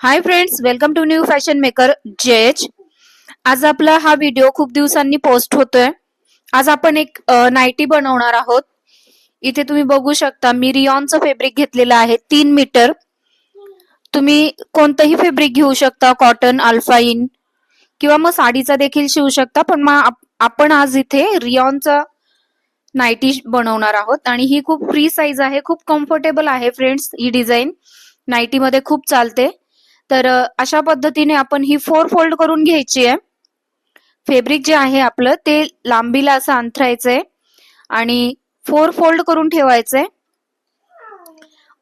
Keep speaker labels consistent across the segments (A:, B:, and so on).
A: Hi friends welcome to new fashion maker जेच आज आपला हा व्हिडिओ खूप दिवसांनी पोस्ट होतोय. आज आपण एक नायटी नाईटी बनवणार आहोत. इथे तुम्ही बघू शकता मी रियॉनचं फॅब्रिक घेतलेलं आहे तीन मीटर तुम्ही कोणतंही फॅब्रिक घेऊ शकता कॉटन अल्फाईन किंवा मग साडीचा देखील शिवू शकता पण मग आपण आज इथे रियॉनचा नाईटी बनवणार आहोत. आणि ही खूप फ्री साईज आहे खूप कम्फर्टेबल आहे फ्रेंड्स ही डिझाईन नायटीमध्ये खूप चालते. तर अशा पद्धतीने आपण ही फोर फोल्ड करून घ्यायची आहे. फेब्रिक जे आहे आपलं ते लांबीला असं अंथरायचंय आणि फोर फोल्ड करून ठेवायचंय.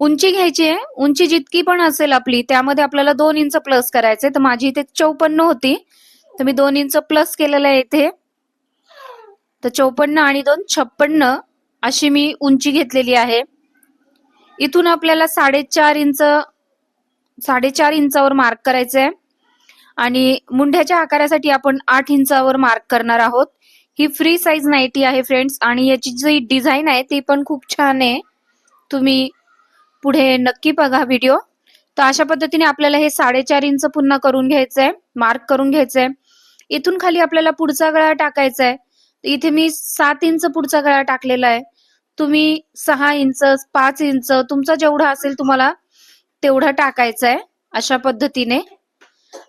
A: उंची घ्यायची आहे. उंची जितकी पण असेल आपली त्यामध्ये आपल्याला दोन इंच प्लस करायचंय. तर माझी इथे चौपन्न होती. तर मी दोन इंच प्लस केलेलं आहे इथे. तर चौपन्न आणि दोन छप्पन्न अशी मी उंची घेतलेली आहे. इथून आपल्याला साडेचार इंच साडेचार इंचावर मार्क करायचंय. आणि मुंढ्याच्या आकारासाठी आपण आठ इंचावर मार्क करणार आहोत. ही फ्री साईज नाईटी आहे फ्रेंड्स आणि याची जी डिझाईन आहे ती पण खूप छान आहे. तुम्ही पुढे नक्की बघा व्हिडिओ तर अशा पद्धतीने आपल्याला हे साडेचार इंच पुन्हा करून घ्यायचंय मार्क करून घ्यायचंय. इथून खाली आपल्याला पुढचा गळा टाकायचा आहे इथे मी सात इंच पुढचा गळा टाकलेला आहे. तुम्ही सहा इंच पाच इंच तुमचा जेवढा असेल तुम्हाला तेवढा टाकायचा आहे अशा पद्धतीने.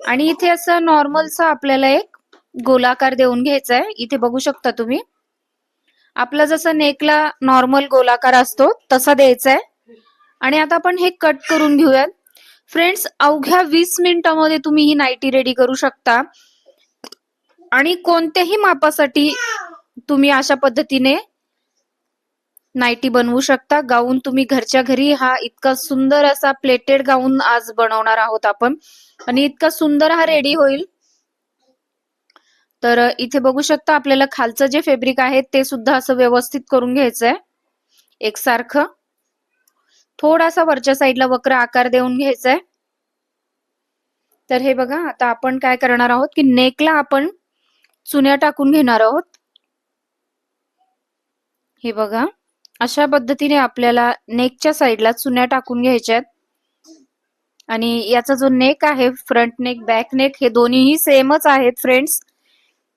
A: आणि इथे असं नॉर्मलचा आपल्याला एक गोलाकार देऊन घ्यायचा आहे इथे बघू शकता तुम्ही. आपला जसा नेकला नॉर्मल गोलाकार असतो तसा द्यायचा आहे आणि आता आपण हे कट करून घेऊयात. फ्रेंड्स अवघ्या वीस मिनिटामध्ये तुम्ही ही नाईटी रेडी करू शकता. आणि कोणत्याही मापासाठी तुम्ही अशा पद्धतीने नाईटी बनवू शकता. गाऊन तुम्ही घरच्या घरी हा इतका सुंदर असा प्लेटेड गाऊन आज बनवणार आहोत आपण. आणि इतका सुंदर हा रेडी होईल. तर इथे बघू शकता आपल्याला खालचं जे फॅब्रिक आहे ते सुद्धा असं व्यवस्थित करून घ्यायचंय. एकसारखं. थोडासा वरच्या साईडला वक्र आकार देऊन घ्यायचाय. तर हे बघा आता आपण काय करणार आहोत की नेकला आपण चुन्या टाकून घेणार आहोत. हे बघा. अशा पद्धतीने आपल्याला नेकच्या साईडला चुन्या टाकून घ्यायच्यात. आणि याचा जो नेक आहे फ्रंट नेक बॅक नेक हे दोन्हीही सेमच आहेत फ्रेंड्स.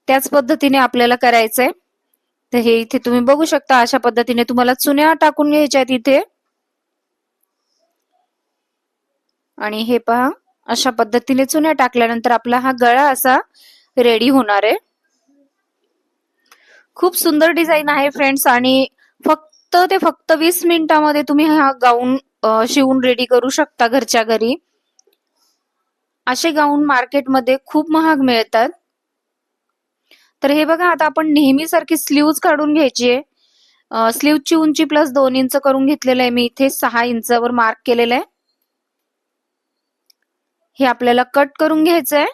A: त्याच पद्धतीने आपल्याला करायचंय. तर हे इथे तुम्ही बघू शकता अशा पद्धतीने तुम्हाला चुन्या टाकून घ्यायच्या आहेत इथे. आणि हे पहा अशा पद्धतीने चुन्या टाकल्यानंतर आपला हा गळा असा रेडी होणार आहे. खूप सुंदर डिझाईन आहे फ्रेंड्स आणि फक्त ते फक्त वीस मिनिटामध्ये तुम्ही हा गाऊन शिवून रेडी करू शकता घरच्या घरी. असे गाऊन मार्केटमध्ये खूप महाग मिळतात. तर हे बघा आता आपण नेहमीसारखी स्लीव्ज काढून घ्यायची आहे. स्लीवची उंची प्लस दोन इंच करून घेतलेलं आहे मी इथे सहा इंचावर मार्क केलेलं आहे. हे आपल्याला कट करून घ्यायचं आहे.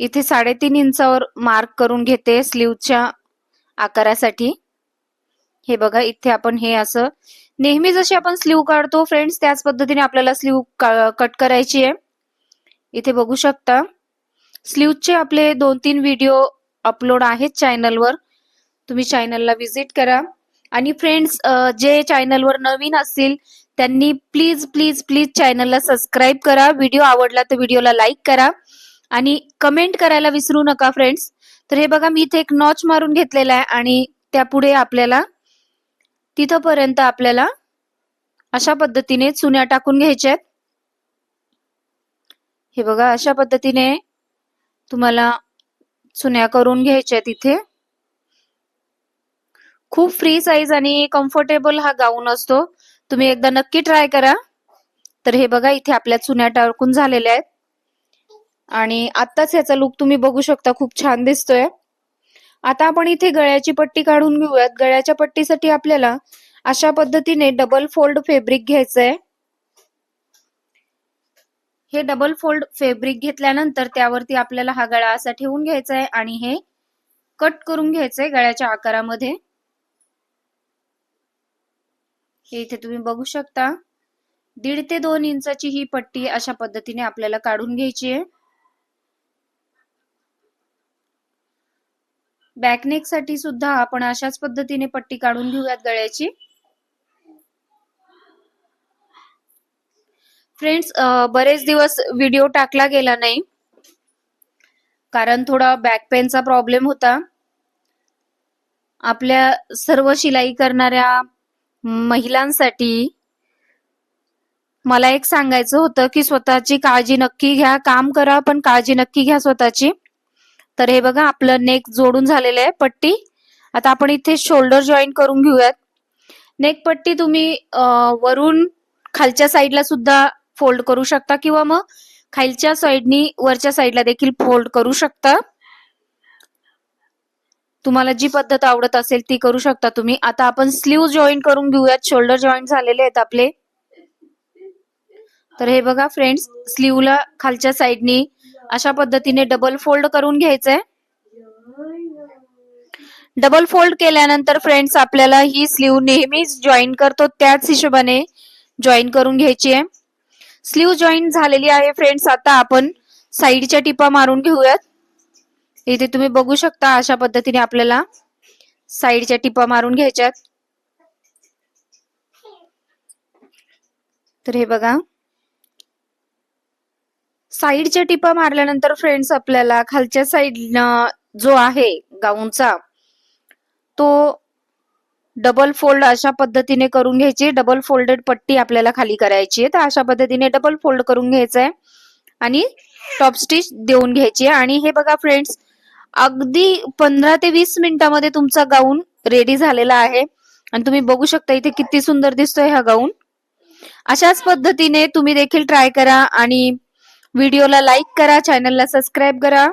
A: इथे साडेतीन इंचावर मार्क करून घेते स्लीवच्या आकारासाठी. हे बघा इथे आपण हे असं नेहमी जशी आपण स्लीव काढतो फ्रेंड्स त्याच पद्धतीने आपल्याला स्लीव कट करायची आहे. इथे बघू शकता स्लीवचे आपले दोन तीन व्हिडिओ अपलोड आहेत चॅनलवर तुम्ही चॅनलला व्हिजिट करा. आणि फ्रेंड्स जे चॅनलवर नवीन असतील त्यांनी प्लीज प्लीज प्लीज चॅनलला सबस्क्राईब करा. व्हिडिओ आवडला तर व्हिडिओला लाईक करा. आणि कमेंट करायला विसरू नका फ्रेंड्स तर हे बघा मी इथे एक नॉच मारून घेतलेला आहे आणि त्यापुढे आपल्याला तिथपर्यंत आपल्याला अशा पद्धतीने चुन्या टाकून घ्यायच्या आहेत. हे बघा अशा पद्धतीने तुम्हाला चुन्या करून घ्यायच्या आहेत इथे. खूप फ्री साईज आणि कम्फर्टेबल हा गाऊन असतो. तुम्ही एकदा नक्की ट्राय करा. तर हे बघा इथे आपल्या चुन्या टाकून झालेल्या आहेत. आणि आत्ताच ह्याचा लुक तुम्ही बघू शकता खूप छान दिसतोय. आता आपण इथे गळ्याची पट्टी काढून घेऊयात. गळ्याच्या पट्टीसाठी आपल्याला अशा पद्धतीने डबल फोल्ड फेब्रिक घ्यायचंय. हे डबल फोल्ड फेब्रिक घेतल्यानंतर त्यावरती आपल्याला हा गळा असा ठेवून घ्यायचा आहे आणि हे कट करून घ्यायचंय गळ्याच्या आकारामध्ये. हे इथे तुम्ही बघू शकता. दीड ते दोन इंचाची ही पट्टी अशा पद्धतीने आपल्याला काढून घ्यायची आहे बॅकनेकसाठी सुद्धा आपण अशाच पद्धतीने पट्टी काढून घेऊयात गळ्याची. फ्रेंड्स बरेच दिवस व्हिडिओ टाकला गेला नाही. कारण थोडा बॅक पेनचा प्रॉब्लेम होता. आपल्या सर्व शिलाई करणाऱ्या महिलांसाठी मला एक सांगायचं होतं की स्वतःची काळजी नक्की घ्या काम करा पण काळजी नक्की घ्या स्वतःची. तर हे बघा आपलं नेक जोडून झालेलं आहे पट्टी. आता आपण इथे शोल्डर जॉईन करून घेऊयात. नेक पट्टी तुम्ही वरून खालच्या साईडला सुद्धा फोल्ड करू शकता किंवा मग खालच्या साईडनी वरच्या साईडला देखील फोल्ड करू शकता. तुम्हाला जी पद्धत आवडत असेल ती करू शकता तुम्ही. आता आपण स्लीव जॉईन करून घेऊयात. शोल्डर जॉईन झालेले आहेत आपले. तर हे बघा फ्रेंड्स स्लीवला खालच्या साईडनी अशा पद्धतीने डबल फोल्ड करून घ्यायचंय. डबल फोल्ड केल्यानंतर फ्रेंड्स आपल्याला ही स्लीव नेहमीच जॉईन करतो त्याच हिशोबाने जॉईन करून घ्यायची आहे. स्लीव जॉईन झालेली आहे फ्रेंड्स आता आपण साईडच्या टिपा मारून घेऊयात. इथे तुम्ही बघू शकता अशा पद्धतीने आपल्याला साईडच्या टिपा मारून घ्यायच्यात. तर हे बघा. साईडच्या टिपा मारल्यानंतर फ्रेंड्स आपल्याला खालच्या साईडनं जो आहे गाऊनचा तो डबल फोल्ड अशा पद्धतीने करून घ्यायची. डबल फोल्डेड पट्टी आपल्याला खाली करायची आहे. तर अशा पद्धतीने डबल फोल्ड करून घ्यायचं आहे आणि टॉप स्टिच देऊन घ्यायची आहे. आणि हे बघा फ्रेंड्स अगदी पंधरा ते वीस मिनिटामध्ये तुमचा गाऊन रेडी झालेला आहे. आणि तुम्ही बघू शकता इथे किती सुंदर दिसतोय हा गाऊन. अशाच पद्धतीने तुम्ही देखील ट्राय करा आणि व्हिडिओला लाईक करा चॅनलला सबस्क्राईब करा.